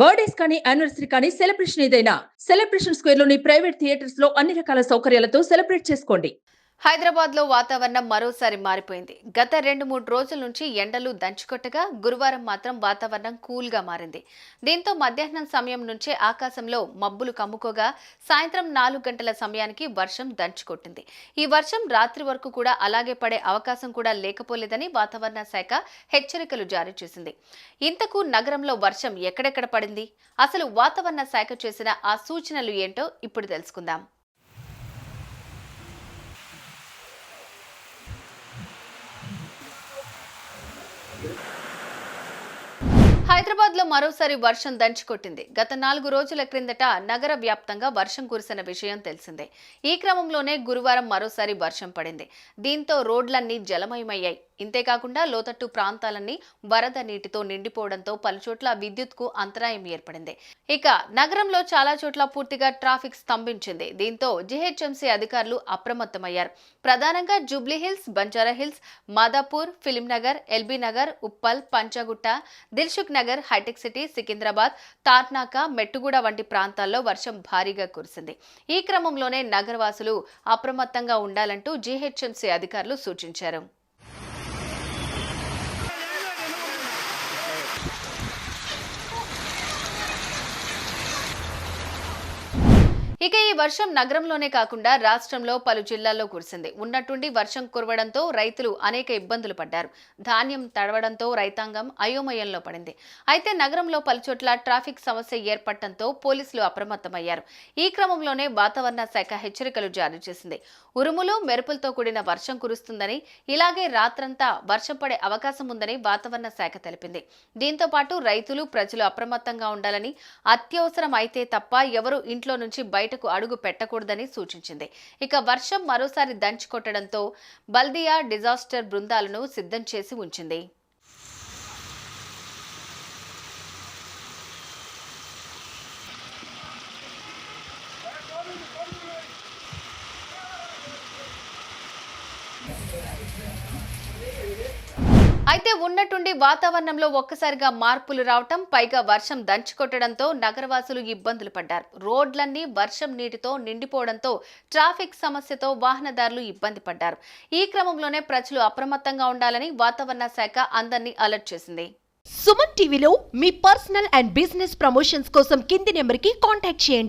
Birthdays కానీ anniversary కానీ celebration ఏదైనా. సెలబ్రేషన్ స్క్వేర్లోని ప్రైవేట్ థియేటర్స్లో అన్ని రకాల సౌకర్యాలతో సెలబ్రేట్ చేసుకోండి. హైదరాబాద్లో వాతావరణం మరోసారి మారిపోయింది. గత రెండు మూడు రోజుల నుంచి ఎండలు దంచుకొట్టగా గురువారం మాత్రం వాతావరణం కూల్గా మారింది. దీంతో మధ్యాహ్నం సమయం నుంచే ఆకాశంలో మబ్బులు కమ్ముకోగా సాయంత్రం నాలుగు గంటల సమయానికి వర్షం దంచుకొట్టింది. ఈ వర్షం రాత్రి వరకు కూడా అలాగే పడే అవకాశం కూడా లేకపోలేదని వాతావరణ శాఖ హెచ్చరికలు జారీ చేసింది. ఇంతకు నగరంలో వర్షం ఎక్కడెక్కడ పడింది? అసలు వాతావరణ శాఖ చేసిన ఆ సూచనలు ఏంటో ఇప్పుడు తెలుసుకుందాం. హైదరాబాద్లో మరోసారి వర్షం దంచుకొట్టింది. గత నాలుగు రోజుల క్రిందట నగర వ్యాప్తంగా వర్షం కురిసిన విషయం తెలిసిందే. ఈ క్రమంలోనే గురువారం మరోసారి వర్షం పడింది. దీంతో రోడ్లన్నీ జలమయమయ్యాయి. ఇంతేకాకుండా లోతట్టు ప్రాంతాలన్నీ వరద నీటితో నిండిపోవడంతో పలుచోట్ల విద్యుత్కు అంతరాయం ఏర్పడింది. ఇక నగరంలో చాలా చోట్ల పూర్తిగా ట్రాఫిక్ స్తంభించింది. దీంతో జిహెచ్ఎంసీ అధికారులు అప్రమత్తమయ్యారు. ప్రధానంగా Jubilee Hills hills Madhapur Film Nagar LB Nagar Uppal Panjagutta Dilsukh Nagar hitech city Secunderabad Tarnaka Mettuguda వంటి ప్రాంతాల్లో వర్షం భారీగా కురిసింది. ఈ క్రమంలోనే నగరవాసులు అప్రమత్తంగా ఉండాలంటూ జీహెచ్ఎంసీ అధికారులు సూచించారు. ఇక ఈ వర్షం నగరంలోనే కాకుండా రాష్ట్రంలో పలు జిల్లాల్లో కురిసింది. ఉన్నట్టుండి వర్షం కురవడంతో రైతులు అనేక ఇబ్బందులు పడ్డారు. ధాన్యం తడవడంతో రైతాంగం అయోమయంలో పడింది. అయితే నగరంలో పలుచోట్ల ట్రాఫిక్ సమస్య ఏర్పడటంతో పోలీసులు అప్రమత్తమయ్యారు. ఈ క్రమంలోనే వాతావరణ శాఖ హెచ్చరికలు జారీ చేసింది. ఉరుములు మెరుపులతో కూడిన వర్షం కురుస్తుందని ఇలాగే రాత్రంతా వర్షం పడే అవకాశం ఉందని వాతావరణ శాఖ తెలిపింది. దీంతో పాటు రైతులు ప్రజలు అప్రమత్తంగా ఉండాలని అత్యవసరం అయితే తప్ప ఎవరు ఇంట్లో నుంచి బయట బయటకు అడుగు పెట్టకూడదని సూచించింది. ఇక వర్షం మరోసారి దంచి కొట్టడంతో బల్దియా డిజాస్టర్ బృందాలను సిద్ధం చేసి ఉంచింది. అయితే ఉన్నట్టుండి వాతావరణంలో ఒక్కసారిగా మార్పులు రావటం పైగా వర్షం దంచుకొట్టడంతో నగరవాసులు ఇబ్బందులు పడ్డారు. రోడ్లన్నీ వర్షం నీటితో నిండిపోవడంతో ట్రాఫిక్ సమస్యతో వాహనదారులు ఇబ్బంది పడ్డారు. ఈ క్రమంలోనే ప్రజలు అప్రమత్తంగా ఉండాలని వాతావరణ శాఖ అందరినీ అలర్ట్ చేసింది. సుమన్ టీవీలో మీ పర్సనల్ అండ్ బిజినెస్ ప్రమోషన్స్ కోసం కింది నెంబర్కి కాంటాక్ట్ చేయండి.